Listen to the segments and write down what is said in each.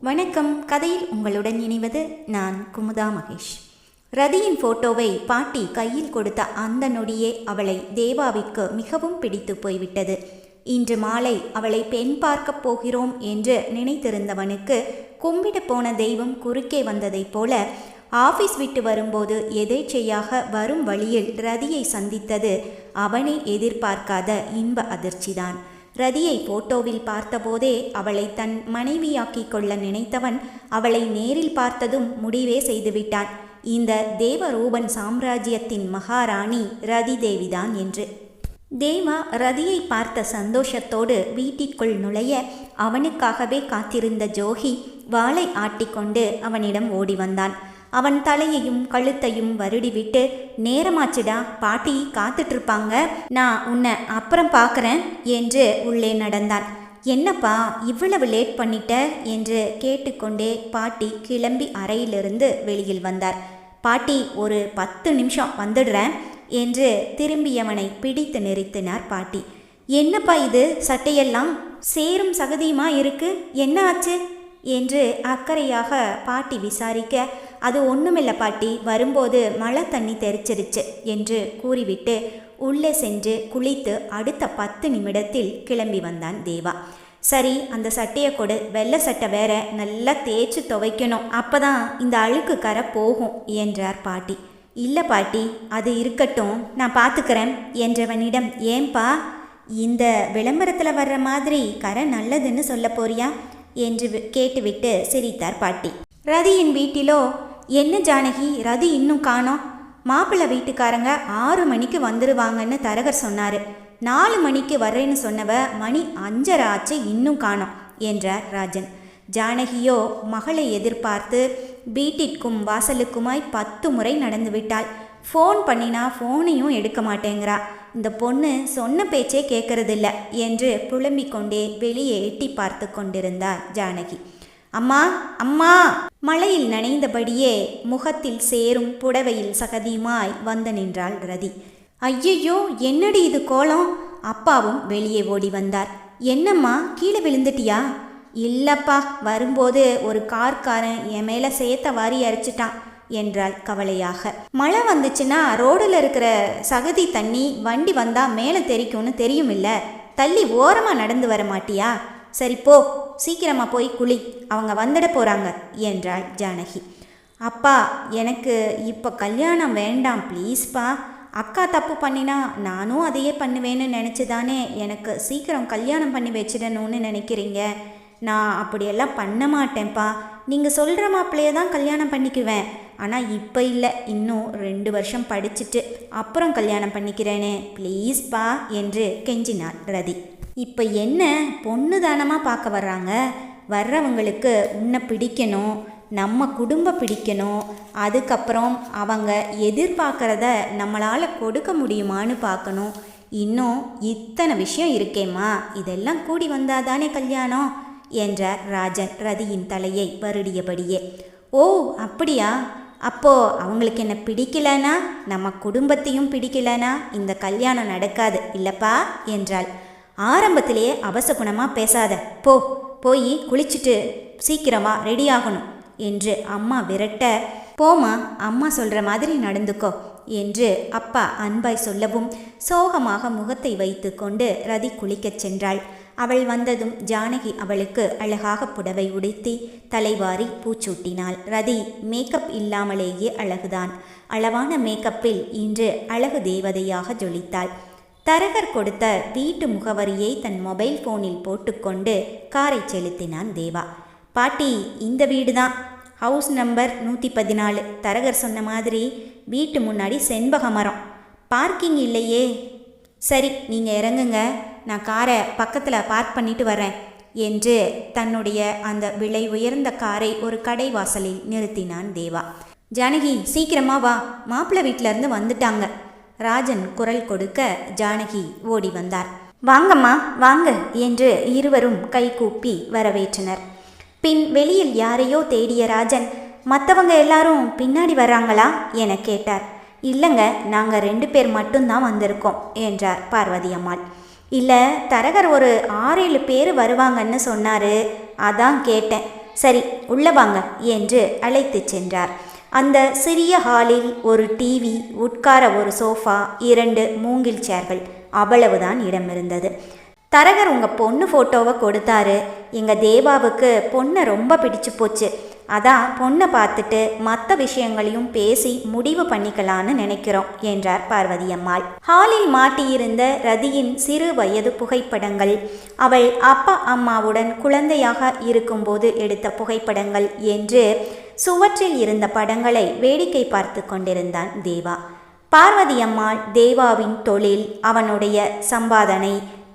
வணக்கம். கதையில் உங்களுடன் இணைவது நான் குமுதா மகேஷ். ரதியின் போட்டோவை பாட்டி கையில் கொடுத்த அந்த நொடியே அவளை தேவாவிற்கு மிகவும் பிடித்து போய்விட்டது. இன்று மாலை அவளை பெண் பார்க்கப் போகிறோம் என்று நினைத்திருந்தவனுக்கு கும்பிட போன தெய்வம் குறுக்கே வந்ததைப் போல ஆபீஸ் விட்டு வரும்போது எதேச்சையாக வரும் வழியில் ரதியை சந்தித்தது அவனை எதிர்பார்க்காத இன்ப அதிர்ச்சிதான். ரதியை போட்டோவில் பார்த்தபோதே அவளை தன் மனைவியாக்கிக் கொள்ள நினைத்தவன் அவளை நேரில் பார்த்ததும் முடிவே செய்துவிட்டான். இந்த தேவரூபன் சாம்ராஜ்யத்தின் மகாராணி ரதி தேவிதான் என்று. தேவா ரதியை பார்த்த சந்தோஷத்தோடு வீட்டிற்குள் நுழைய அவனுக்காகவே காத்திருந்த ஜோகி வாளை ஆட்டிக்கொண்டு அவனிடம் ஓடி வந்தான். அவன் தலையையும் கழுத்தையும் வருடிவிட்டு நேரமாச்சுடா பாட்டி காத்துட்ருப்பாங்க. நான் உன்னை அப்புறம் பார்க்குறேன் என்று உள்ளே நடந்தான். என்னப்பா இவ்வளவு லேட் பண்ணிட்ட? என்று கேட்டுக்கொண்டே பாட்டி கிளம்பி அறையிலிருந்து வெளியில் வந்தார். பாட்டி ஒரு பத்து நிமிஷம் வந்துடுறேன் என்று திரும்பியவனை பிடித்து நிறுத்தினார் பாட்டி. என்னப்பா இது? சட்டையெல்லாம் சேரும் சகதியுமா இருக்கு? என்ன ஆச்சு? என்று அக்கறையாக பாட்டி விசாரிக்க அது ஒன்றுமில்ல பாட்டி வரும்போது மழை தண்ணி தெரிச்சிருச்சு என்று கூறிவிட்டு உள்ளே சென்று குளித்து அடுத்த பத்து நிமிடத்தில் கிளம்பி வந்தான் தேவா. சரி அந்த சட்டையை கொடு. வெள்ளை சட்டை வேற நல்லா தேய்ச்சி துவைக்கணும். அப்போதான் இந்த அழுக்கு கரை போகும் என்றார் பாட்டி. இல்லை பாட்டி அது இருக்கட்டும். நான் பார்த்துக்கிறேன் என்றவனிடம் ஏன்பா இந்த விளம்பரத்தில் வர்ற மாதிரி கரை நல்லதுன்னு சொல்ல போறியா? என்று வி- கேட்டுவிட்டு சிரித்தார் பாட்டி. ரதியின் வீட்டிலோ என்ன ஜானகி ரதி இன்னும் காணோம். மாப்பிள்ளை வீட்டுக்காரங்க ஆறு மணிக்கு வந்துடுவாங்கன்னு தரகர் சொன்னார். நாலு மணிக்கு வர்றேன்னு சொன்னவ மணி அஞ்சரை ஆச்சு இன்னும் காணோம் என்றார் ராஜன். ஜானகியோ மகளை எதிர்பார்த்து வீட்டிற்கும் வாசலுக்குமாய் பத்து முறை நடந்து விட்டாள். ஃபோன் பண்ணினா ஃபோனையும் எடுக்க மாட்டேங்கிறா. இந்த பொண்ணு சொன்ன பேச்சே கேட்கறதில்ல என்று புலம்பிக் கொண்டே வெளியே எட்டி பார்த்து கொண்டிருந்தார் ஜானகி. அம்மா அம்மா. மழையில் நனைந்தபடியே முகத்தில் சேரும் புடவையில் சகதியுமாய் வந்து நின்றாள் ரதி. ஐயையோ என்னடி இது கோலம்? அப்பாவும் வெளியே ஓடி வந்தார். என்னம்மா கீழே விழுந்துட்டியா? இல்லப்பா வரும்போது ஒரு கார்காரன் என் மேல சேத்த வாரி அரைச்சிட்டான் என்றாள் கவலையாக. மழை வந்துச்சுன்னா ரோடில் இருக்கிற சகதி தண்ணி வண்டி வந்தா மேலே தெரிக்கும்னு தெரியும் இல்ல தள்ளி ஓரமா நடந்து வர மாட்டியா? சரி போ. சீக்கிரமாக போய் குளி. அவங்க வந்துட போகிறாங்க என்றாள் ஜானகி. அப்பா எனக்கு இப்போ கல்யாணம் வேண்டாம் ப்ளீஸ்ப்பா. அக்கா தப்பு பண்ணினா நானும் அதையே பண்ணுவேன்னு நினச்சி தானே எனக்கு சீக்கிரம் கல்யாணம் பண்ணி வச்சிடணும்னு நினைக்கிறீங்க. நான் அப்படியெல்லாம் பண்ண மாட்டேன்ப்பா. நீங்கள் சொல்கிற மாப்பிள்ளைய தான் கல்யாணம் பண்ணிக்குவேன். ஆனால் இப்போ இல்லை இன்னும் ரெண்டு வருஷம் படிச்சுட்டு அப்புறம் கல்யாணம் பண்ணிக்கிறேனே ப்ளீஸ்ப்பா என்று கெஞ்சினார் ரதி. இப்போ என்ன பொண்ணு தானமாக பார்க்க வர்றாங்க? வர்றவங்களுக்கு உன்னை பிடிக்கணும் நம்ம குடும்பம் பிடிக்கணும் அதுக்கப்புறம் அவங்க எதிர்பார்க்குறத நம்மளால் கொடுக்க முடியுமான்னு பார்க்கணும். இன்னும் இத்தனை விஷயம் இருக்கேம்மா. இதெல்லாம் கூடி வந்தாதானே கல்யாணம்? என்றார் ராஜன் ரதியின் தலையை வருடியபடியே. ஓ அப்படியா? அப்போ அவங்களுக்கு என்ன பிடிக்கலனா? நம்ம குடும்பத்தையும் பிடிக்கலனா? இந்த கல்யாணம் நடக்காது இல்லப்பா? என்றாள். ஆரம்பத்திலேயே அவசகுணமாக பேசாத. போ போய் குளிச்சுட்டு சீக்கிரமா ரெடி ஆகணும் என்று அம்மா விரட்ட போமா அம்மா சொல்கிற மாதிரி நடந்துக்கோ என்று அப்பா அன்பாய் சொல்லவும் சோகமாக முகத்தை வைத்துக்கொண்டு ரதி குளிக்கச் சென்றாள். அவள் வந்ததும் ஜானகி அவளுக்கு அழகாக புடவை உடுத்தி தலைவாரி பூச்சூட்டினாள். ரதி மேக்கப் இல்லாமலேயே அழகுதான். அளவான மேக்கப்பில் இன்று அழகு தேவதையாக ஜொலித்தாள். தரகர் கொடுத்த வீட்டு முகவரியை தன் மொபைல் போனில் போட்டுக்கொண்டு காரை செலுத்தினான் தேவா. பாட்டி இந்த வீடு தான் ஹவுஸ் நம்பர் நூற்றி பதினாலு தரகர் சொன்ன மாதிரி வீட்டு முன்னாடி செண்பக மரம். பார்க்கிங் இல்லையே. சரி நீங்கள் இறங்குங்க. நான் காரை பக்கத்தில் பார்க் பண்ணிட்டு வரேன் என்று தன்னுடைய அந்த விலை உயர்ந்த காரை ஒரு கடை வாசலில் நிறுத்தினான் தேவா. ஜானகி சீக்கிரமா வா. மாப்பிள்ளை வீட்டிலேருந்து வந்துட்டாங்க. ராஜன் குரல் கொடுக்க ஜானகி ஓடி வந்தார். வாங்கம்மா வாங்க என்று இருவரும் கைகூப்பி வரவேற்றனர். பின் வெளியில் யாரையோ தேடிய ராஜன் மற்றவங்க எல்லாரும் பின்னாடி வர்றாங்களா? என கேட்டார். இல்லைங்க நாங்கள் ரெண்டு பேர் மட்டும்தான் வந்திருக்கோம் என்றார் பார்வதி அம்மாள். இல்லை தரகர் ஒரு ஆறேழு பேர் வருவாங்கன்னு சொன்னார் அதான் கேட்டேன். சரி உள்ள வாங்க என்று அழைத்துச் சென்றார். அந்த சிறிய ஹாலில் ஒரு டிவி உட்கார ஒரு சோஃபா இரண்டு மூங்கில் சேர்கள் அவ்வளவுதான் இடம் இருந்தது தரகர் உங்கள் பொண்ணு ஃபோட்டோவை கொடுத்தாரு. எங்கள் தேவாவுக்கு பொண்ணை ரொம்ப பிடிச்சு போச்சு. அதான் பொண்ணை பார்த்துட்டு மற்ற விஷயங்களையும் பேசி முடிவு பண்ணிக்கலான்னு நினைக்கிறோம் என்றார் பார்வதி அம்மாள். ஹாலில் மாட்டியிருந்த ரதியின் சிறு வயது புகைப்படங்கள் அவள் அப்பா அம்மாவுடன் குழந்தையாக இருக்கும்போது எடுத்த புகைப்படங்கள் என்று சுவற்றில் இருந்த படங்களை வேடிக்கை பார்த்து கொண்டிருந்தான் தேவா. பார்வதி அம்மாள் தேவாவின் தொழில் அவனுடைய சம்பாதனை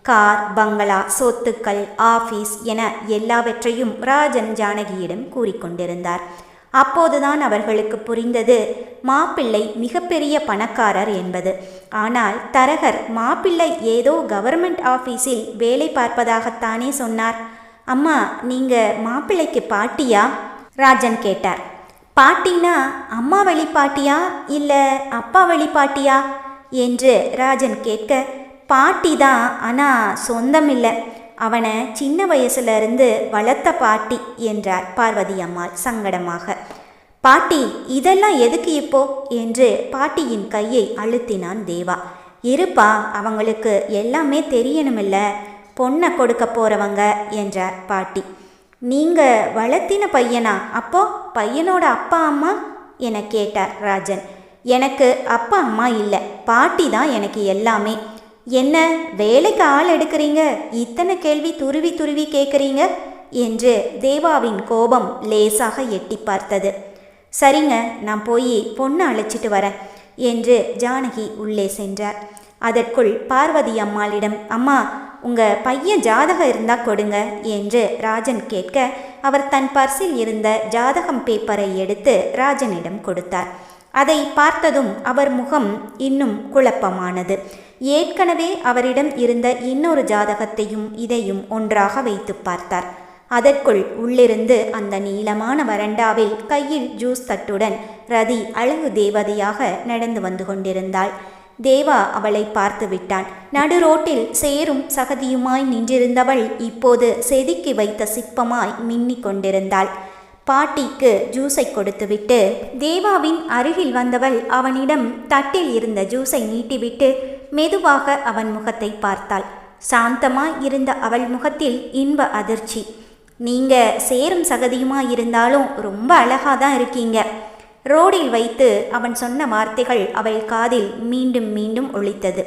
கார் பங்களா சொத்துக்கள் ஆபீஸ் என எல்லாவற்றையும் ராஜன் ஜானகியிடம் கூறிக்கொண்டிருந்தார் அப்போதுதான் அவர்களுக்கு புரிந்தது மாப்பிள்ளை மிகப்பெரிய பணக்காரர் என்பது. ஆனால் தரகர் மாப்பிள்ளை ஏதோ கவர்மெண்ட் ஆபீஸில் வேலை பார்ப்பதாகத்தானே சொன்னார். அம்மா நீங்க மாப்பிள்ளைக்கு பாட்டியா? ராஜன் கேட்டார். பாட்டினா அம்மா வழி பாட்டியா இல்லை அப்பா வழி பாட்டியா என்று ராஜன் கேட்க பாட்டி தான் ஆனால் சொந்தம் இல்லை அவனை சின்ன வயசுல இருந்து வளர்த்த பாட்டி என்றார் பார்வதி அம்மாள் சங்கடமாக. பாட்டி இதெல்லாம் எதுக்கு இப்போ? என்று பாட்டியின் கையை அழுத்தினான் தேவா. இருப்பா அவங்களுக்கு எல்லாமே தெரியணுமில்ல. பொண்ணை கொடுக்க போறவங்க என்றார் பாட்டி. நீங்கள் வளர்த்தின பையனா? அப்போ பையனோட அப்பா அம்மா? என கேட்டார் ராஜன். எனக்கு அப்பா அம்மா இல்லை. பாட்டி தான் எனக்கு எல்லாமே. என்ன வேலைக்கு ஆள் எடுக்கிறீங்க? இத்தனை கேள்வி துருவி துருவி கேட்குறீங்க என்று தேவாவின் கோபம் லேசாக எட்டி பார்த்தது. சரிங்க நான் போய் பொண்ணை அழைச்சிட்டு வரேன் என்று ஜானகி உள்ளே சென்றார். அதற்குள் பார்வதி அம்மாளிடம் அம்மா உங்க பையன் ஜாதகம் இருந்தா கொடுங்க என்று ராஜன் கேட்க அவர் தன் பர்சில் இருந்த ஜாதகம் பேப்பரை எடுத்து ராஜனிடம் கொடுத்தார். அதை பார்த்ததும் அவர் முகம் இன்னும் குழப்பமானது. ஏற்கனவே அவரிடம் இருந்த இன்னொரு ஜாதகத்தையும் இதையும் ஒன்றாக வைத்து பார்த்தார். அதற்குள் உள்ளிருந்து அந்த நீளமான வறண்டாவில் கையில் ஜூஸ் தட்டுடன் ரதி அழகு தேவதையாக நடந்து வந்து கொண்டிருந்தாள். தேவா அவளை பார்த்து விட்டான். நடு ரோட்டில் சேரும் சகதியுமாய் நின்றிருந்தவள் இப்போது செதுக்கி வைத்த சிற்பமாய் மின்னிக் கொண்டிருந்தாள். பாட்டிக்கு ஜூஸை கொடுத்துவிட்டு தேவாவின் அருகில் வந்தவள் அவனிடம் தட்டில் இருந்த ஜூஸை நீட்டிவிட்டு மெதுவாக அவன் முகத்தை பார்த்தாள். சாந்தமாய் இருந்த அவள் முகத்தில் இன்ப அதிர்ச்சி. நீங்க சேரும் சகதியுமா இருந்தாலும் ரொம்ப அழகாதான் இருக்கீங்க. ரோடில் வைத்து அவன் சொன்ன வார்த்தைகள் அவள் காதில் மீண்டும் மீண்டும் ஒழித்தது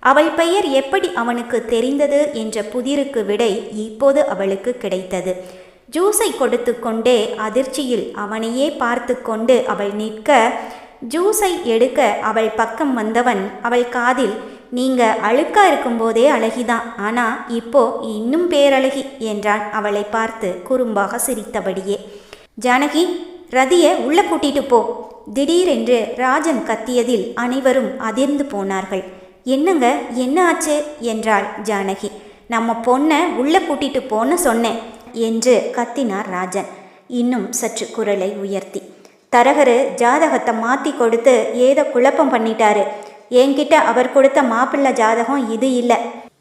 அவள் பெயர் எப்படி அவனுக்கு தெரிந்தது என்ற புதிருக்கு விடை இப்போது அவளுக்கு கிடைத்தது. ஜூஸை கொடுத்து கொண்டே அதிர்ச்சியில் அவனையே பார்த்து கொண்டு அவள் நிற்க ஜூஸை எடுக்க அவள் பக்கம் வந்தவன் அவள் காதில் நீங்க அழுக்கா இருக்கும்போதே அழகிதான் ஆனா இப்போ இன்னும் பேரழகி என்றான் அவளை பார்த்து குறும்பாக சிரித்தபடியே. ஜானகி ரதியை உள்ளே கூட்டிட்டு போ. திடீரென்று ராஜன் கத்தியதில் அனைவரும் அதிர்ந்து போனார்கள். என்னங்க என்ன ஆச்சு? என்றாள் ஜானகி. நம்ம பொண்ணை உள்ளே கூட்டிட்டு போன்னு சொன்னேன் என்று கத்தினார் ராஜன். இன்னும் சற்று குரலை உயர்த்தி. தரகரு ஜாதகத்தை மாற்றி கொடுத்து ஏதோ குழப்பம் பண்ணிட்டாரு. என்கிட்ட அவர் கொடுத்த மாப்பிள்ளை ஜாதகம் இது இல்லை.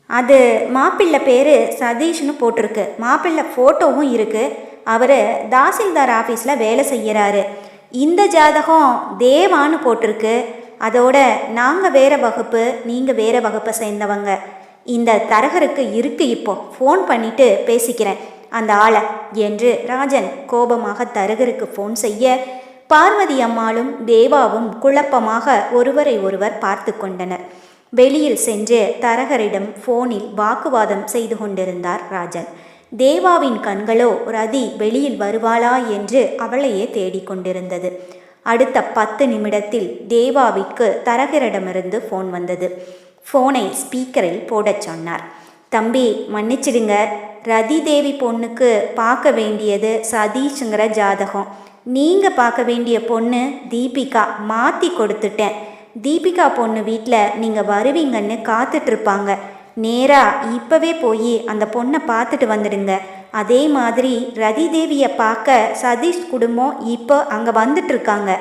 அது மாப்பிள்ளை பேர் சதீஷ்னு போட்டிருக்கு. மாப்பிள்ளை ஃபோட்டோவும் இருக்குது அவர் தாசில்தார் ஆஃபீஸில் வேலை செய்கிறாரு இந்த ஜாதகம் தேவான்னு போட்டிருக்கு. அதோட நாங்கள் வேறு வகுப்பு நீங்கள் வேறு வகுப்பை சேர்ந்தவங்க. இந்த தரகருக்கு இருக்கு இப்போ. ஃபோன் பண்ணிட்டு பேசிக்கிறேன். அந்த ஆளை என்று ராஜன் கோபமாக தரகருக்கு ஃபோன் செய்ய பார்வதி அம்மாளும் தேவாவும் குழப்பமாக ஒருவரை ஒருவர் பார்த்து கொண்டனர். வெளியில் சென்று தரகரிடம் ஃபோனில் வாக்குவாதம் செய்து கொண்டிருந்தார் ராஜன். தேவாவின் கண்களோ ரதி வெளியில் வருவாளா என்று அவளையே தேடிக்கொண்டிருந்தது அடுத்த பத்து நிமிடத்தில் தேவாவிற்கு தரகரிடமிருந்து ஃபோன் வந்தது. ஃபோனை ஸ்பீக்கரில் போடச் சொன்னார். தம்பி மன்னிச்சிடுங்க. ரதி தேவி பொண்ணுக்கு பார்க்க வேண்டியது சதீஷுங்கிற ஜாதகம். நீங்கள் பார்க்க வேண்டிய பொண்ணு தீபிகா. மாற்றி கொடுத்துட்டேன். தீபிகா பொண்ணு வீட்டில் நீங்கள் வருவீங்கன்னு காத்துட்ருப்பாங்க நேராக இப்போவே போய் அந்த பொண்ணை பார்த்துட்டு வந்துடுங்க அதே மாதிரி ரதி தேவியை பார்க்க சதீஷ் குடும்பம் இப்போ அங்கே வந்துட்டுருக்காங்க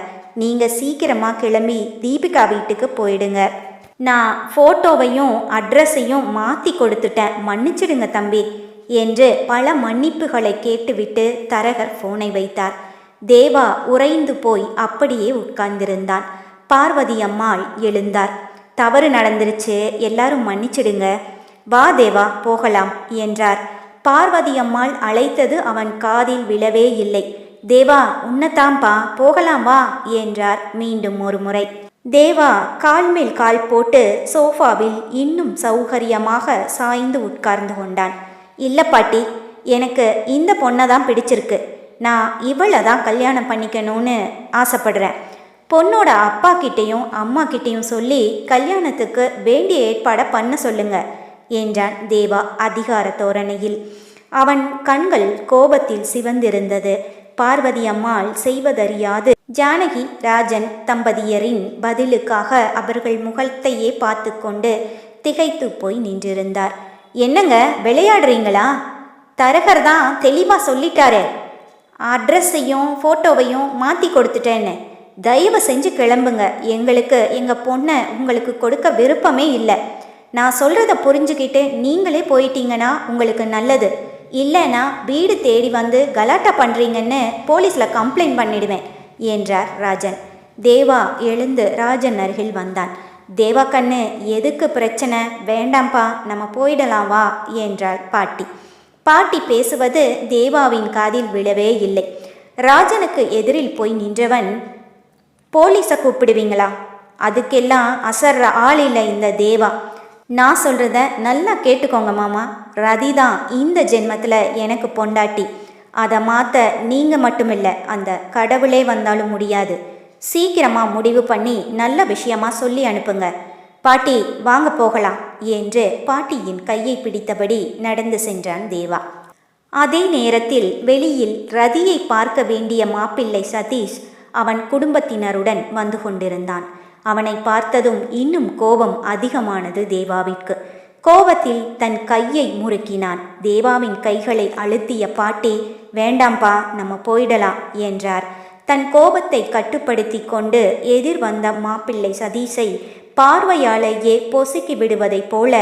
நீங்கள் சீக்கிரமாக கிளம்பி தீபிகா வீட்டுக்கு போயிடுங்க. நான் ஃபோட்டோவையும் அட்ரஸையும் மாற்றி கொடுத்துட்டேன். மன்னிச்சிடுங்க தம்பி என்று பல மன்னிப்புகளை கேட்டுவிட்டு தரகர் ஃபோனை வைத்தார். தேவா உறைந்து போய் அப்படியே உட்கார்ந்திருந்தான். பார்வதி அம்மாள் எழுந்தார். தவறு நடந்துருச்சு. எல்லாரும் மன்னிச்சிடுங்க. வா தேவா போகலாம் என்றார். பார்வதி அம்மாள் அழைத்தது அவன் காதில் விழவே இல்லை. தேவா உன்னத்தாம்பா போகலாம் வா என்றார் மீண்டும் ஒரு முறை. தேவா கால் மேல் கால் போட்டு சோஃபாவில் இன்னும் சௌகரியமாக சாய்ந்து உட்கார்ந்து கொண்டான். இல்லை பாட்டி எனக்கு இந்த பொண்ணை தான் பிடிச்சிருக்கு. நான் இவளை தான் கல்யாணம் பண்ணிக்கணும்னு ஆசைப்படுறேன். பொண்ணோட அப்பா கிட்டேயும் அம்மா கிட்டேயும் சொல்லி கல்யாணத்துக்கு வேண்டிய ஏற்பாடை பண்ண சொல்லுங்க என்றான் தேவா அதிகார தோரணையில். அவன் கண்கள் கோபத்தில் சிவந்திருந்தது. பார்வதி அம்மாள் செய்வதறியாது. ஜானகி ராஜன் தம்பதியரின் பதிலுக்காக அவர்கள் முகத்தையே பார்த்து கொண்டு திகைத்து போய் நின்றிருந்தார். என்னங்க விளையாடுறீங்களா? தரகர் தான் தெளிவாக சொல்லிட்டாரு. அட்ரஸையும் ஃபோட்டோவையும் மாற்றி கொடுத்துட்டேன்னு. தயவு செஞ்சு கிளம்புங்க. எங்களுக்கு எங்கள் பொண்ணை உங்களுக்கு கொடுக்க விருப்பமே இல்லை. நான் சொல்கிறத புரிஞ்சுக்கிட்டு நீங்களே போயிட்டீங்கன்னா உங்களுக்கு நல்லது. இல்லைன்னா வீடு தேடி வந்து கலாட்டா பண்ணுறீங்கன்னு போலீஸில் கம்ப்ளைண்ட் பண்ணிடுவேன் என்றார் ராஜன். தேவா எழுந்து ராஜன் அருகில் வந்தான். தேவா கண்ணு எதுக்கு பிரச்சனை? வேண்டாம்ப்பா நம்ம போயிடலாம் வா என்றார் பாட்டி. பாட்டி பேசுவது தேவாவின் காதில் விழவே இல்லை. ராஜனுக்கு எதிரில் போய் நின்றவன் போலீஸை கூப்பிடுவீங்களா? அதுக்கெல்லாம் அசர்ற ஆள் இல்லை இந்த தேவா. நான் சொல்கிறத நல்லா கேட்டுக்கோங்க மாமா. ரதி தான் இந்த ஜென்மத்தில் எனக்கு பொண்டாட்டி. அதை மாற்ற நீங்கள் மட்டுமில்லை அந்த கடவுளே வந்தாலும் முடியாது. சீக்கிரமாக முடிவு பண்ணி நல்ல விஷயமா சொல்லி அனுப்புங்க. பாட்டி வாங்க போகலாம் என்று பாட்டியின் கையை பிடித்தபடி நடந்து சென்றான் தேவா. அதே நேரத்தில் வெளியில் ரதியை பார்க்க வேண்டிய மாப்பிள்ளை சதீஷ் அவன் குடும்பத்தினருடன் வந்து கொண்டிருந்தான். அவனை பார்த்ததும் இன்னும் கோபம் அதிகமானது தேவாவிற்கு. கோபத்தில் தன் கையை முறுக்கினான். தேவாவின் கைகளை அழுத்திய பாட்டி வேண்டாம்பா நம்ம போயிடலாம் என்றார். தன் கோபத்தை கட்டுப்படுத்தி கொண்டு எதிர் வந்த மாப்பிள்ளை சதீஷை பார்வையாலேயே பொசுக்கி விடுவதைப் போல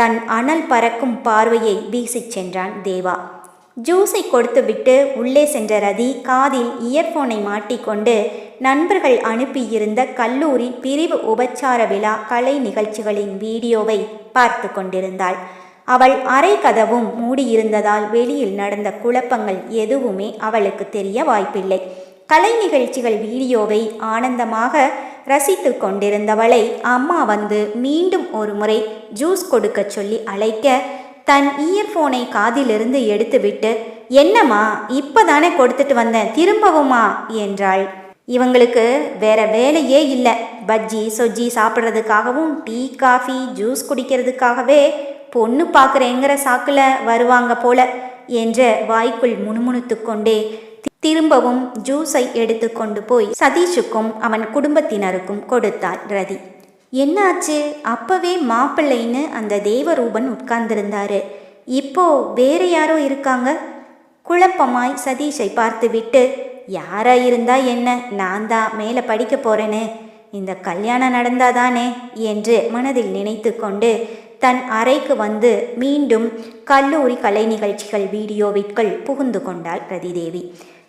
தன் அனல் பறக்கும் பார்வையை வீசிச் சென்றான் தேவா. ஜூஸை கொடுத்துவிட்டு உள்ளே சென்ற ரதி காதில் இயர்போனை மாட்டிக்கொண்டு நண்பர்கள் அனுப்பியிருந்த கல்லூரி பிரிவு உபச்சார விழா கலை நிகழ்ச்சிகளின் வீடியோவை பார்த்து கொண்டிருந்தாள். அவள் அறை கதவும் மூடியிருந்ததால் வெளியில் நடந்த குழப்பங்கள் எதுவுமே அவளுக்கு தெரிய வாய்ப்பில்லை. கலை நிகழ்ச்சிகள் வீடியோவை ஆனந்தமாக ரசித்து கொண்டிருந்தவளை அம்மா வந்து மீண்டும் ஒரு முறை ஜூஸ் கொடுக்க சொல்லி அழைக்க தன் இயர்ஃபோனை காதிலிருந்து எடுத்துவிட்டு என்னம்மா இப்போதானே கொடுத்துட்டு வந்தேன் திரும்பவுமா? என்றாள். இவங்களுக்கு வேற வேலையே இல்லை. பஜ்ஜி சொஜ்ஜி சாப்பிட்றதுக்காகவும் டீ காஃபி ஜூஸ் குடிக்கிறதுக்காகவே பொண்ணு பார்க்குறேங்கிற சாக்கில் வருவாங்க போல என்ற வாய்க்குள் முணுமுணுத்து கொண்டே திரும்பவும் ஜூஸை எடுத்துக்கொண்டு போய் சதீஷுக்கும் அவன் குடும்பத்தினருக்கும் கொடுத்தாள் ரதி. என்னாச்சு? அப்பவே மாப்பிள்ளைன்னு அந்த தேவரூபன் உட்கார்ந்திருந்தாரு. இப்போ வேற யாரோ இருக்காங்க? குழப்பமாய் சதீஷை பார்த்துவிட்டு யாரா இருந்தா என்ன? நான் தான் மேலே படிக்க போறேன்னு இந்த கல்யாணம் நடந்தாதானே? என்று மனதில் நினைத்து கொண்டு தன் அறைக்கு வந்து மீண்டும் கல்லூரி கலை நிகழ்ச்சிகள் வீடியோவிற்குள் புகுந்து கொண்டாள் ரதிதேவி.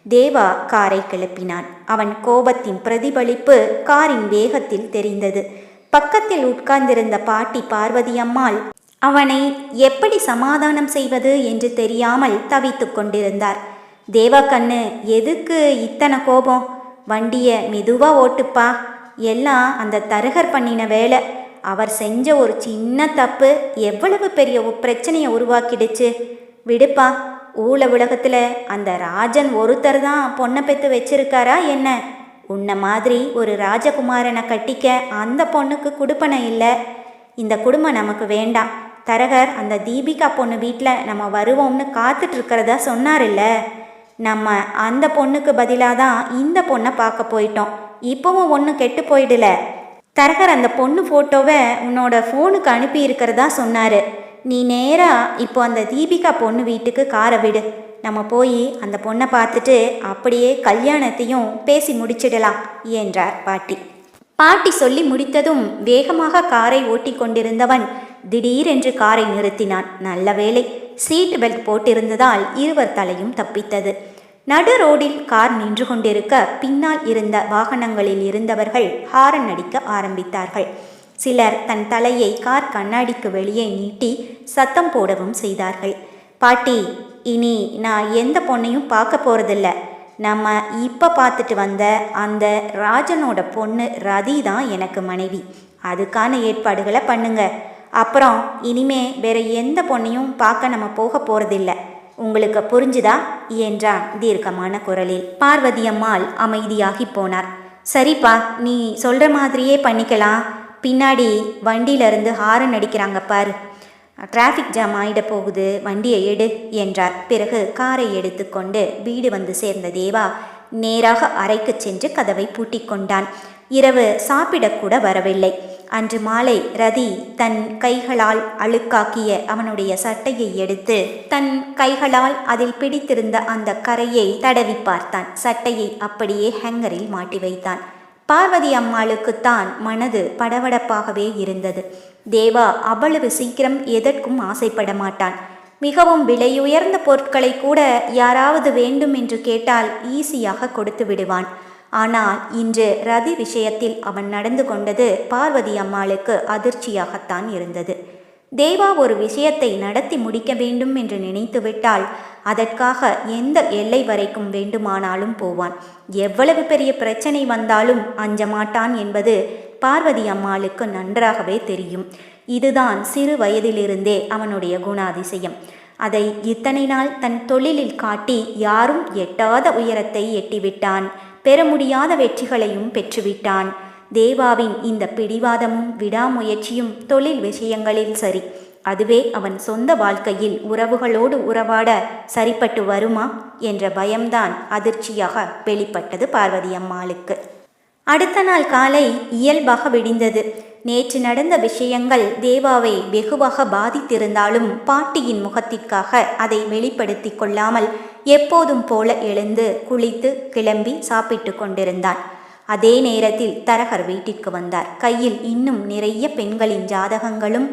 தேவா காரை கிளப்பினான். அவன் கோபத்தின் பிரதிபலிப்பு காரின் வேகத்தில் தெரிந்தது. பக்கத்தில் உட்கார்ந்திருந்த பாட்டி பார்வதி அம்மாள் அவனை எப்படி சமாதானம் செய்வது என்று தெரியாமல் தவித்து கொண்டிருந்தார். தேவக்கண்ணு எதுக்கு இத்தனை கோபம்? வண்டியை மெதுவாக ஓட்டுப்பா. எல்லாம் அந்த தருகர் பண்ணின வேலை. அவர் செஞ்ச ஒரு சின்ன தப்பு எவ்வளவு பெரிய பிரச்சனையை உருவாக்கிடுச்சு. விடுப்பா ஊழ உலகத்தில் அந்த ராஜன் ஒருத்தர் தான் பொண்ணை பெற்று வச்சிருக்காரா என்ன? உன்னை மாதிரி ஒரு ராஜகுமாரனை கட்டிக்க அந்த பொண்ணுக்கு குடுப்பனை இல்லை. இந்த குடும்பம் நமக்கு வேண்டாம். தரகர் அந்த தீபிகா பொண்ணு வீட்டில் நம்ம வருவோம்னு காத்துட்ருக்கிறதா சொன்னார் இல்லை நம்ம அந்த பொண்ணுக்கு பதிலாக தான் இந்த பொண்ணை பார்க்க போயிட்டோம். இப்போவும் ஒன்றும் கெட்டு போயிடல. தரகர் அந்த பொண்ணு ஃபோட்டோவை உன்னோட ஃபோனுக்கு அனுப்பி இருக்கிறதா சொன்னார். நீ நேராக இப்போ அந்த தீபிகா பொண்ணு வீட்டுக்கு காரை விடு. நம்ம போய் அந்த பொண்ணை பார்த்துட்டு அப்படியே கல்யாணத்தையும் பேசி முடிச்சிடலாம் என்றார் பாட்டி. பாட்டி சொல்லி முடித்ததும் வேகமாக காரை ஓட்டி கொண்டிருந்தவன் திடீரென்று காரை நிறுத்தினான். நல்ல வேளை. சீட் பெல்ட் போட்டிருந்ததால் இருவர் தலையும் தப்பித்தது. நடு ரோடில் கார் நின்று கொண்டிருக்க பின்னால் இருந்த வாகனங்களில் இருந்தவர்கள் ஹாரன் அடிக்க ஆரம்பித்தார்கள். சிலர் தன் தலையை கார் கண்ணாடிக்கு வெளியே நீட்டி சத்தம் போடவும் செய்தார்கள். பாட்டி இனி நான் எந்த பொண்ணையும் பார்க்க போகிறதில்ல நம்ம இப்போ பார்த்துட்டு வந்த அந்த ராஜனோட பொண்ணு ரதி தான் எனக்கு மனைவி. அதுக்கான ஏற்பாடுகளை பண்ணுங்க. அப்புறம் இனிமே வேற எந்த பொண்ணையும் பார்க்க நம்ம போக போகிறதில்ல உங்களுக்கு புரிஞ்சுதா? என்றான் தீர்க்கமான குரலில். பார்வதி அம்மாள் அமைதியாகி போனார். சரிப்பா நீ சொல்கிற மாதிரியே பண்ணிக்கலாம். பின்னாடி வண்டியிலிருந்து ஹாரன் அடிக்கிறாங்க பாரு. டிராஃபிக் ஜாம் ஆகிட போகுது. வண்டியை எடு என்றார். பிறகு காரை எடுத்துக்கொண்டு வீடு வந்து சேர்ந்த தேவா நேராக அறைக்கு சென்று கதவை பூட்டிக் கொண்டான். இரவு சாப்பிடக்கூட வரவில்லை. அன்று மாலை ரதி தன் கைகளால் அழுக்காக்கிய அவனுடைய சட்டையை எடுத்து தன் கைகளால் அதில் பிடித்திருந்த அந்த கரையை தடவி பார்த்தான். சட்டையை அப்படியே ஹேங்கரில் மாட்டி வைத்தான். பார்வதி அம்மாளுக்குத்தான் மனது படபடப்பாகவே இருந்தது. தேவா அவ்வளவு சீக்கிரம் எதற்கும் ஆசைப்பட மாட்டான். மிகவும் விலையுயர்ந்த பொருட்களை கூட யாராவது வேண்டும் என்று கேட்டால் ஈஸியாக கொடுத்து விடுவான். ஆனால் இன்று ரதி விஷயத்தில் அவன் நடந்து கொண்டது பார்வதி அம்மாளுக்கு அதிர்ச்சியாகத்தான் இருந்தது. தேவா ஒரு விஷயத்தை நடத்தி முடிக்க வேண்டும் என்று நினைத்துவிட்டால் அதற்காக எந்த எல்லை வரைக்கும் வேண்டுமானாலும் போவான். எவ்வளவு பெரிய பிரச்சனை வந்தாலும் அஞ்ச மாட்டான் என்பது பார்வதி அம்மாளுக்கு நன்றாகவே தெரியும். இதுதான் சிறு வயதிலிருந்தே அவனுடைய குணாதிசயம். அதை இத்தனை நாள் தன் தொழிலில் காட்டி யாரும் எட்டாத உயரத்தை எட்டிவிட்டான் பெற முடியாத வெற்றிகளையும் பெற்றுவிட்டான். தேவாவின் இந்த பிடிவாதமும் விடாமுயற்சியும் தொழில் விஷயங்களில் சரி. அதுவே அவன் சொந்த வாழ்க்கையில் உறவுகளோடு உறவாட சரிப்பட்டு வருமா என்ற பயம்தான் அதிர்ச்சியாக வெளிப்பட்டது பார்வதி அம்மாளுக்கு. அடுத்த நாள் காலை இயல்பாக விடிந்தது. நேற்று நடந்த விஷயங்கள் தேவாவை வெகுவாக பாதித்திருந்தாலும் பாட்டியின் முகத்திற்காக அதை வெளிப்படுத்தி கொள்ளாமல் எப்போதும் போல எழுந்து குளித்து கிளம்பி சாப்பிட்டு கொண்டிருந்தான். அதே நேரத்தில் தரகர் வீட்டிற்கு வந்தார். கையில் இன்னும் நிறைய பெண்களின் ஜாதகங்களும்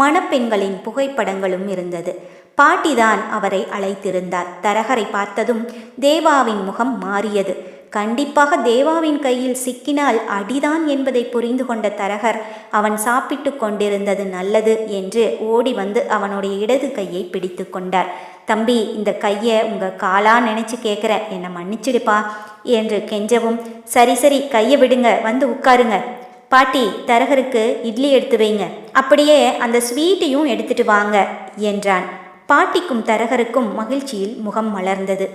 மணப்பெண்களின் புகைப்படங்களும் இருந்தது. பாட்டிதான் அவரை அழைத்திருந்தார். தரகரை பார்த்ததும் தேவாவின் முகம் மாறியது. கண்டிப்பாக தேவாவின் கையில் சிக்கினால் அடிதான் என்பதை புரிந்து கொண்ட தரகர் அவன் சாப்பிட்டு கொண்டிருந்தது நல்லது என்று ஓடி வந்து அவனுடைய இடது கையை பிடித்து கொண்டார். தம்பி இந்த கையை உங்கள் காலாக நினச்சி கேட்குற என்னை மன்னிச்சிடுப்பா என்று கெஞ்சவும் சரி சரி கையை விடுங்க வந்து உட்காருங்க. பாட்டி தரகருக்கு இட்லி எடுத்து வைங்க. அப்படியே அந்த ஸ்வீட்டையும் எடுத்துட்டு வாங்க என்றான். பாட்டிக்கும் தரகருக்கும் மகிழ்ச்சியில் முகம் மலர்ந்தது.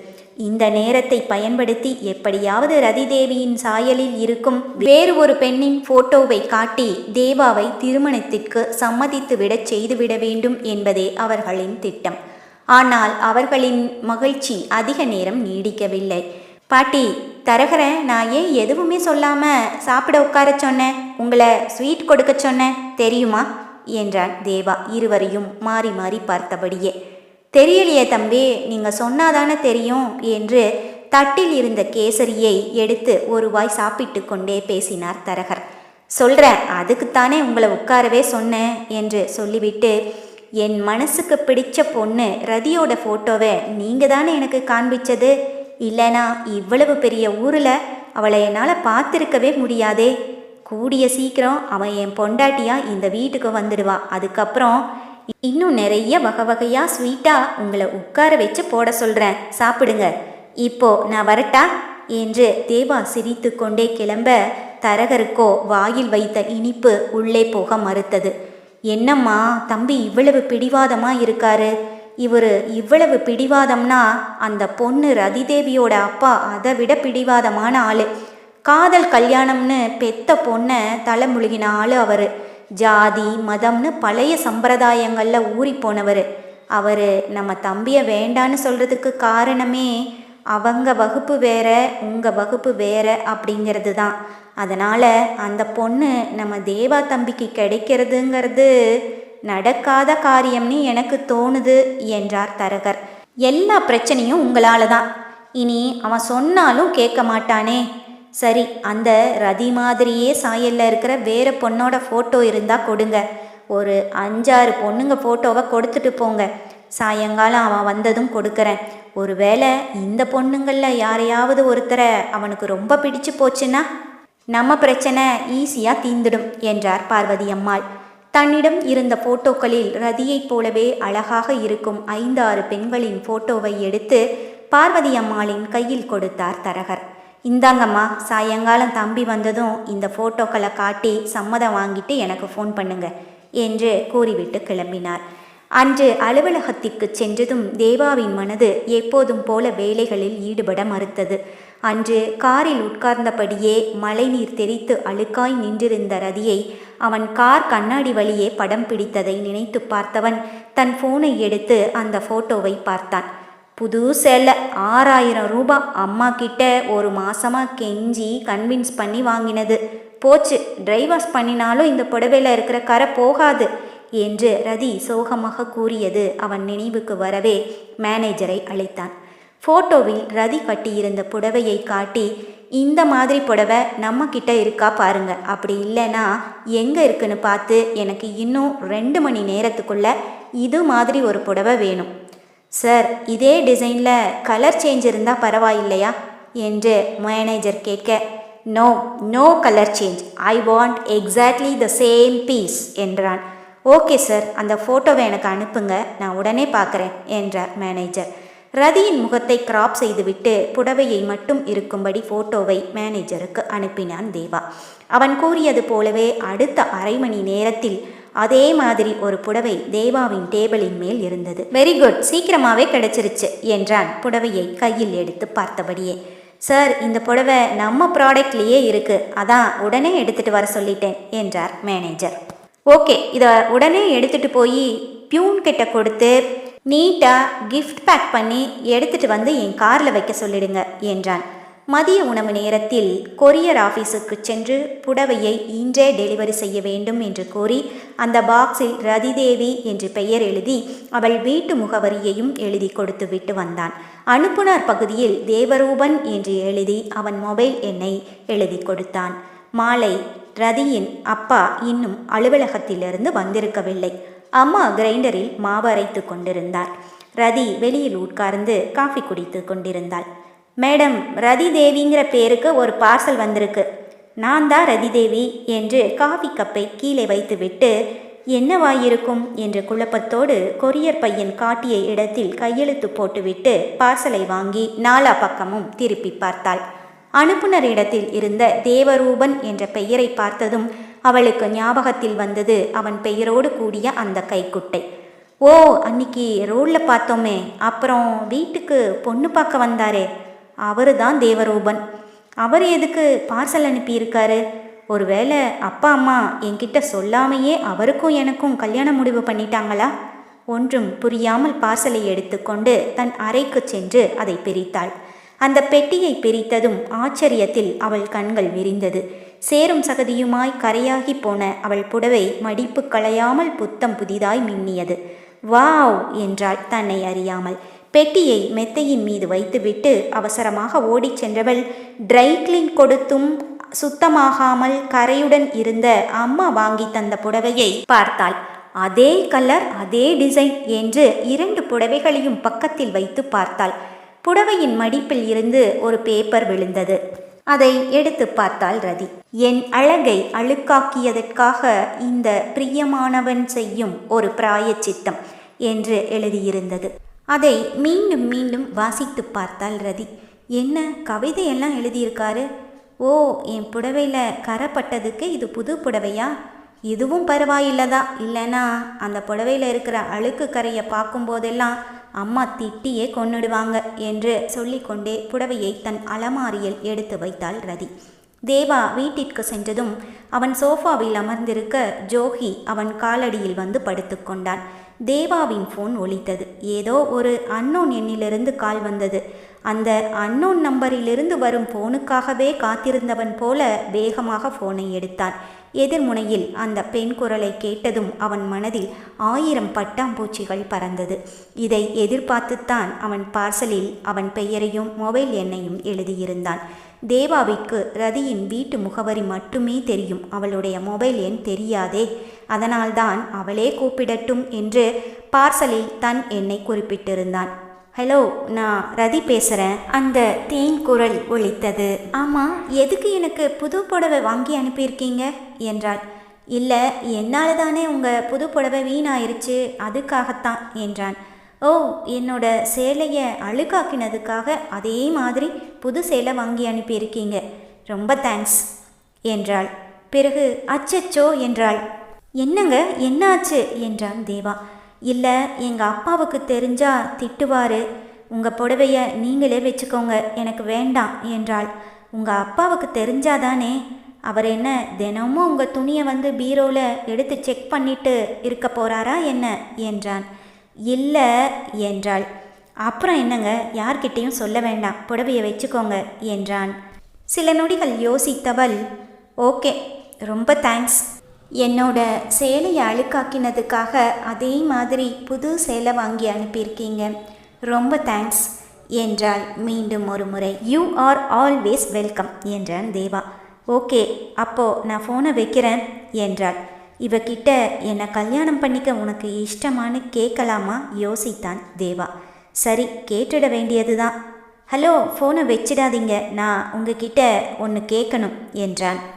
இந்த நேரத்தை பயன்படுத்தி எப்படியாவது ரதி தேவியின் சாயலில் இருக்கும் வேறு ஒரு பெண்ணின் போட்டோவை காட்டி தேவாவை திருமணத்திற்கு சம்மதித்து விடச் செய்துவிட வேண்டும் என்பதே அவர்களின் திட்டம். ஆனால் அவர்களின் மகிழ்ச்சி அதிக நேரம் நீடிக்கவில்லை. பாட்டி தரகரன் நான் ஏன் எதுவுமே சொல்லாம சாப்பிட உட்கார சொன்னேன்? உங்களை ஸ்வீட் கொடுக்க சொன்னேன். தெரியுமா? என்றான் தேவா. இருவரையும் மாறி மாறி பார்த்தபடியே. தெரியலையே தம்பி நீங்க சொன்னாதானே தெரியும் என்று தட்டில் இருந்த கேசரியை எடுத்து ஒரு வாய் சாப்பிட்டு கொண்டே பேசினார் தரகர். சொல்கிறேன் அதுக்குத்தானே உங்களை உட்காரவே சொன்னேன் என்று சொல்லிவிட்டு என் மனசுக்கு பிடிச்ச பொண்ணு ரதியோட ஃபோட்டோவை நீங்கள் தானே எனக்கு காண்பிச்சது? இல்லைனா இவ்வளவு பெரிய ஊரில் அவளை என்னால் பார்த்துருக்கவே முடியாதே. கூடிய சீக்கிரம் அவன் என் பொண்டாட்டியாக இந்த வீட்டுக்கு வந்துடுவா. அதுக்கப்புறம் இன்னும் நிறைய வகை வகையாக ஸ்வீட்டாக உங்களை உட்கார வச்சு போட சொல்கிறேன் சாப்பிடுங்க. இப்போ நான் வரட்டா? என்று தேவா சிரித்து கொண்டே கிளம்ப தரகருக்கோ வாயில் வைத்த இனிப்பு உள்ளே போக மறுத்தது. என்னம்மா தம்பி இவ்வளவு பிடிவாதமா இருக்காரு. இவர் இவ்வளவு பிடிவாதம்னா அந்த பொண்ணு ரதிதேவியோட அப்பா அதை விட பிடிவாதமான ஆள். காதல் கல்யாணம்னு பெத்த பொண்ணை தலை முழுகின ஆள் அவர். ஜாதி மதம்னு பழைய சம்பிரதாயங்களில் ஊறி போனவர். அவர் நம்ம தம்பியை வேண்டான்னு சொல்கிறதுக்கு காரணமே அவங்க வகுப்பு வேற உங்கள் வகுப்பு வேற அப்படிங்கிறது தான் அதனால் அந்த பொண்ணு நம்ம தேவா தம்பிக்கு கிடைக்கிறதுங்கிறது நடக்காத காரியம்னு எனக்கு தோணுது என்றார் தரகர். எல்லா பிரச்சனையும் உங்களால் தான் இனி அவன் சொன்னாலும் கேட்க மாட்டானே. சரி அந்த ரதி மாதிரியே சாயல்ல இருக்கிற வேற பொண்ணோட ஃபோட்டோ இருந்தால் கொடுங்க. ஒரு அஞ்சாறு பொண்ணுங்க ஃபோட்டோவை கொடுத்துட்டு போங்க. சாயங்காலம் அவன் வந்ததும் கொடுக்குறேன். ஒருவேளை இந்த பொண்ணுங்களில் யாரையாவது ஒருத்தரை அவனுக்கு ரொம்ப பிடிச்சு போச்சுன்னா நம்ம பிரச்சனை ஈஸியாக தீந்துடும் என்றார் பார்வதி அம்மாள். தன்னிடம் இருந்த போட்டோக்களில் ரதியைப் போலவே அழகாக இருக்கும் ஐந்தாறு பெண்களின் போட்டோவை எடுத்து பார்வதி அம்மாளின் கையில் கொடுத்தார் தரகர். இந்தாங்கம்மா சாயங்காலம் தம்பி வந்ததும் இந்த ஃபோட்டோக்களை காட்டி சம்மதம் வாங்கிட்டு எனக்கு ஃபோன் பண்ணுங்க என்று கூறிவிட்டு கிளம்பினார். அன்று அலுவலகத்திற்கு சென்றதும் தேவாவின் மனது எப்போதும் போல வேலைகளில் ஈடுபட மறுத்தது. அன்று காரில் உட்கார்ந்தபடியே மழைநீர் தெரித்து அழுக்காய் நின்றிருந்த ரதியை அவன் கார் கண்ணாடி வழியே படம் பிடித்ததை நினைத்து பார்த்தவன் தன் ஃபோனை எடுத்து அந்த ஃபோட்டோவை பார்த்தான். புது செல்ல ஆறாயிரம் ரூபாய் அம்மா கிட்ட ஒரு மாசமா கெஞ்சி கன்வின்ஸ் பண்ணி வாங்கினது. போச்சு. டிரைவர்ஸ் பண்ணினாலும் இந்த புடவையில் இருக்கிற கரை போகாது. என்று ரதி சோகமாக கூறியது அவன் நினைவுக்கு வரவே மேனேஜரை அழைத்தான். ஃபோட்டோவில் ரதி கட்டியிருந்த புடவையை காட்டி இந்த மாதிரி புடவை நம்ம கிட்ட இருக்கா பாருங்க. அப்படி இல்லைன்னா எங்கே இருக்குன்னு பார்த்து எனக்கு இன்னும் ரெண்டு மணி நேரத்துக்குள்ள இது மாதிரி ஒரு புடவை வேணும். சார் இதே டிசைனில் கலர் சேஞ்ச் இருந்தால் பரவாயில்லையா? என்று மேனேஜர் கேட்க no no colour change I want exactly the same piece என்றான். ஓகே சார் அந்த ஃபோட்டோவை எனக்கு அனுப்புங்க நான் உடனே பார்க்குறேன் என்றார் மேனேஜர். ரதியின் முகத்தை கிராப் செய்துவிட்டு புடவையை மட்டும் இருக்கும்படி ஃபோட்டோவை மேனேஜருக்கு அனுப்பினான் தேவா. அவன் கூறியது போலவே அடுத்த அரை மணி நேரத்தில் அதே மாதிரி ஒரு புடவை தேவாவின் டேபிளின் மேல் இருந்தது. வெரி குட் சீக்கிரமாகவே கிடைச்சிருச்சு என்றான் புடவையை கையில் எடுத்து பார்த்தபடியே. சார் இந்த புடவை நம்ம ப்ராடக்ட்லேயே இருக்குது அதான் உடனே எடுத்துகிட்டு வர சொல்லிட்டேன் என்றார் மேனேஜர். ஓகே இதை உடனே எடுத்துட்டு போய் பியூன் கிட்ட கொடுத்து நீட்டாக கிஃப்ட் பேக் பண்ணி எடுத்துட்டு வந்து என் காரில் வைக்க சொல்லிடுங்க என்றான். மதிய உணவு நேரத்தில் கொரியர் ஆஃபீஸுக்கு சென்று புடவையை இன்றே டெலிவரி செய்ய வேண்டும் என்று கூறி அந்த பாக்ஸில் ரதிதேவி என்று பெயர் எழுதி அவள் வீட்டு முகவரியையும் எழுதி கொடுத்து விட்டு வந்தான். அனுப்புனர் பகுதியில் தேவரூபன் என்று எழுதி அவன் மொபைல் எண்ணை எழுதி கொடுத்தான். மாலை ரதியின் அப்பா இன்னும் அலுவலகத்திலிருந்து வந்திருக்கவில்லை. அம்மா கிரைண்டரில் மாவு அரைத்து கொண்டிருந்தார். ரதி வெளியில் உட்கார்ந்து காஃபி குடித்து கொண்டிருந்தாள். மேடம் ரதி தேவிங்கிற பேருக்கு ஒரு பார்சல் வந்திருக்கு. நான் தான் ரதி தேவி என்று காஃபி கப்பை கீழே வைத்துவிட்டு என்னவாயிருக்கும் என்ற குழப்பத்தோடு கொரியர் பையன் காட்டிய இடத்தில் கையெழுத்து போட்டுவிட்டு பார்சலை வாங்கி நாலா பக்கமும் திருப்பி பார்த்தாள். அனுப்புனர் இடத்தில் இருந்த தேவரூபன் என்ற பெயரை பார்த்ததும் அவளுக்கு ஞாபகத்தில் வந்தது அவன் பெயரோடு கூடிய அந்த கைக்குட்டை. ஓ அன்னைக்கு ரோடில் பார்த்தோமே அப்புறம் வீட்டுக்கு பொண்ணு பார்க்க வந்தாரே. அவரு தான் தேவரூபன். அவர் எதுக்கு பார்சல் அனுப்பியிருக்காரு? ஒருவேளை அப்பா அம்மா என்கிட்ட சொல்லாமையே அவருக்கும் எனக்கும் கல்யாண முடிவு பண்ணிட்டாங்களா? ஒன்றும் புரியாமல் பார்சலை எடுத்துக்கொண்டு தன் அறைக்கு சென்று அதை பிரித்தாள். அந்த பெட்டியை பிரித்ததும் ஆச்சரியத்தில் அவள் கண்கள் விரிந்தது. சேரும் சகதியுமாய் கரையாகி போன அவள் புடவை மடிப்பு களையாமல் புத்தம் புதிதாய் மின்னியது. வாவ் என்றாள் தன்னை அறியாமல். பெட்டியை மெத்தையின் மீது வைத்துவிட்டு அவசரமாக ஓடிச் சென்றவள் ட்ரை கிளீன் கொடுத்தும் சுத்தமாகாமல் கரையுடன் இருந்த அம்மா வாங்கி தந்த புடவையை பார்த்தாள். அதே கலர் அதே டிசைன் என்று இரண்டு புடவைகளையும் பக்கத்தில் வைத்து பார்த்தாள். புடவையின் மடிப்பில் இருந்து ஒரு பேப்பர் விழுந்தது. அதை எடுத்து பார்த்தாள் ரதி. என் அழகை அழுக்காக்கியதற்காக இந்த பிரியமானவன் செய்யும் ஒரு பிராயச்சித்தம் என்று எழுதியிருந்தது. அதை மீண்டும் மீண்டும் வாசித்து பார்த்தாள் ரதி. என்ன கவிதையெல்லாம் எழுதியிருக்காரு? ஓ என் புடவையில் கரைப்பட்டதுக்கு இது புது புடவையா? இதுவும் பரவாயில்லதா? இல்லைனா அந்த புடவையில் இருக்கிற அழுக்கு கரையை பார்க்கும்போதெல்லாம் அம்மா திட்டியே கொன்னுடுவாங்க என்று சொல்லிக்கொண்டே புடவையை தன் அலமாரியில் எடுத்து வைத்தாள் ரதி. தேவா வீட்டிற்கு சென்றதும் அவன் சோஃபாவில் அமர்ந்திருக்க ஜோகி அவன் காலடியில் வந்து படுத்துக்கொண்டான் தேவாவின் ஃபோன் ஒலித்தது. ஏதோ ஒரு அன்னோன் எண்ணிலிருந்து கால் வந்தது. அந்த அன்னோன் நம்பரிலிருந்து வரும் ஃபோனுக்காகவே காத்திருந்தவன் போல வேகமாக ஃபோனை எடுத்தான். எதிர்முனையில் அந்த பெண் குரலை கேட்டதும் அவன் மனதில் ஆயிரம் பட்டாம்பூச்சிகள் பறந்தது. இதை எதிர்பார்த்துத்தான் அவன் பார்சலில் அவன் பெயரையும் மொபைல் எண்ணையும் எழுதியிருந்தான். தேவாவிற்கு ரதியின் வீட்டு முகவரி மட்டுமே தெரியும். அவளுடைய மொபைல் எண் தெரியாதே. அதனால்தான் அவளே கூப்பிடட்டும் என்று பார்சலில் தன் எண்ணை குறிப்பிட்டிருந்தான். ஹலோ நான் ரதி பேசுகிறேன் அந்த தேன் குரல் ஒழித்தது ஆமாம் எதுக்கு எனக்கு புது புடவை வாங்கி அனுப்பியிருக்கீங்க? என்றாள். இல்லை என்னால் தானே உங்கள் புது புடவை வீணாயிருச்சு. அதுக்காகத்தான் என்றான். ஓ என்னோட சேலையை அழுக்காக்கினதுக்காக அதே மாதிரி புது சேலை வாங்கி அனுப்பியிருக்கீங்க. ரொம்ப தேங்க்ஸ் என்றாள். பிறகு அச்சச்சோ என்றாள். என்னங்க என்னாச்சு? என்றான் தேவா. இல்லை எங்கள் அப்பாவுக்கு தெரிஞ்சா திட்டுவார். உங்கள் புடவைய நீங்களே வச்சுக்கோங்க எனக்கு வேண்டாம் என்றாள். உங்கள் அப்பாவுக்கு தெரிஞ்சாதானே? அவர் என்ன தினமும் உங்கள் துணியை வந்து பீரோவில் எடுத்து செக் பண்ணிட்டு இருக்க போகிறாரா என்ன? என்றான். இல்லை என்றாள். அப்புறம் என்னங்க? யார்கிட்டேயும் சொல்ல வேண்டாம். புடவையை வச்சுக்கோங்க என்றான். சில நொடிகள் யோசித்தவள் ஓகே ரொம்ப தேங்க்ஸ். என்னோட சேலையை அழுக்காக்கினதுக்காக அதே மாதிரி புது சேலை வாங்கி அனுப்பியிருக்கீங்க. ரொம்ப தேங்க்ஸ் என்றாள் மீண்டும் ஒரு முறை. யூ ஆர் ஆல்வேஸ் வெல்கம் என்றான் தேவா. ஓகே அப்போ நான் ஃபோனை வைக்கிறேன் என்றாள். இவகிட்ட என்னை கல்யாணம் பண்ணிக்க உனக்கு இஷ்டமானு கேட்கலாமா? யோசித்தான் தேவா. சரி கேட்டுட வேண்டியதுதான். ஹலோ ஃபோனை வச்சிடாதீங்க. நான் உங்ககிட்ட ஒன்று கேட்கணும் என்றான்.